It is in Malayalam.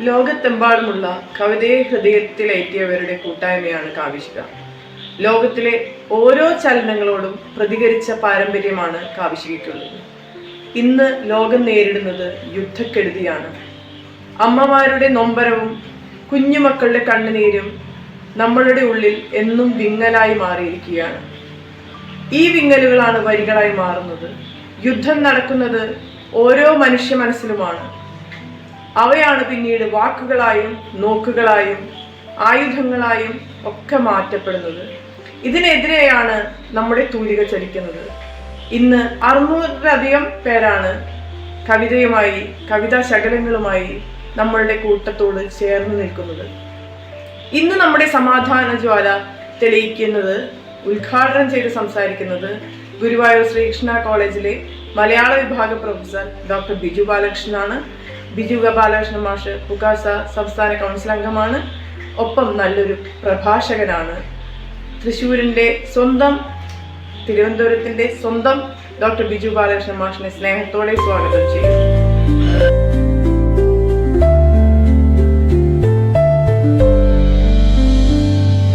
ലോകത്തെമ്പാടുമുള്ള കവിതയെ ഹൃദയത്തിലേറ്റിയവരുടെ കൂട്ടായ്മയാണ് കാവിശിക ലോകത്തിലെ ഓരോ ചലനങ്ങളോടും പ്രതികരിച്ച പാരമ്പര്യമാണ് കാവിശികയ്ക്കുള്ളത് ഇന്ന് ലോകം നേരിടുന്നത് യുദ്ധക്കെടുതിയാണ്. അമ്മമാരുടെ നൊമ്പരവും കുഞ്ഞുമക്കളുടെ കണ്ണുനീരും നമ്മളുടെ ഉള്ളിൽ എന്നും വിങ്ങലായി മാറിയിരിക്കുകയാണ്. ഈ വിങ്ങലുകളാണ് വരികളായി മാറുന്നത്. യുദ്ധം നടക്കുന്നത് ഓരോ മനുഷ്യ മനസ്സിലുമാണ്. അവയാണ് പിന്നീട് വാക്കുകളായും നോക്കുകളായും ആയുധങ്ങളായും ഒക്കെ മാറ്റപ്പെടുന്നത്. ഇതിനെതിരെയാണ് നമ്മുടെ തൂലിക ചലിക്കുന്നത്. ഇന്ന് അറുന്നൂറിലധികം പേരാണ് കവിതയുമായി കവിതാ ശകലങ്ങളുമായി നമ്മളുടെ കൂട്ടത്തോട് ചേർന്ന് നിൽക്കുന്നത്. ഇന്ന് നമ്മുടെ സമാധാന ജ്വാല തെളിയിക്കുന്നത് ഉദ്ഘാടനം ചെയ്ത് സംസാരിക്കുന്നത് ഗുരുവായൂർ ശ്രീകൃഷ്ണ കോളേജിലെ മലയാള വിഭാഗ പ്രൊഫസർ ഡോക്ടർ ബിജു ബാലകൃഷ്ണനാണ്. ബിജു ബാലകൃഷ്ണൻ മാഷ് പുകാസ സംസ്ഥാന കൗൺസിൽ അംഗമാണ്. ഒപ്പം നല്ലൊരു പ്രഭാഷകനാണ്. തൃശ്ശൂരിന്റെ സ്വന്തം തിരുവനന്തപുരത്തിന്റെ സ്വന്തം ഡോക്ടർ ബിജു ബാലകൃഷ്ണൻ മാഷിനെ സ്നേഹത്തോടെ സ്വാഗതം ചെയ്യുന്നു.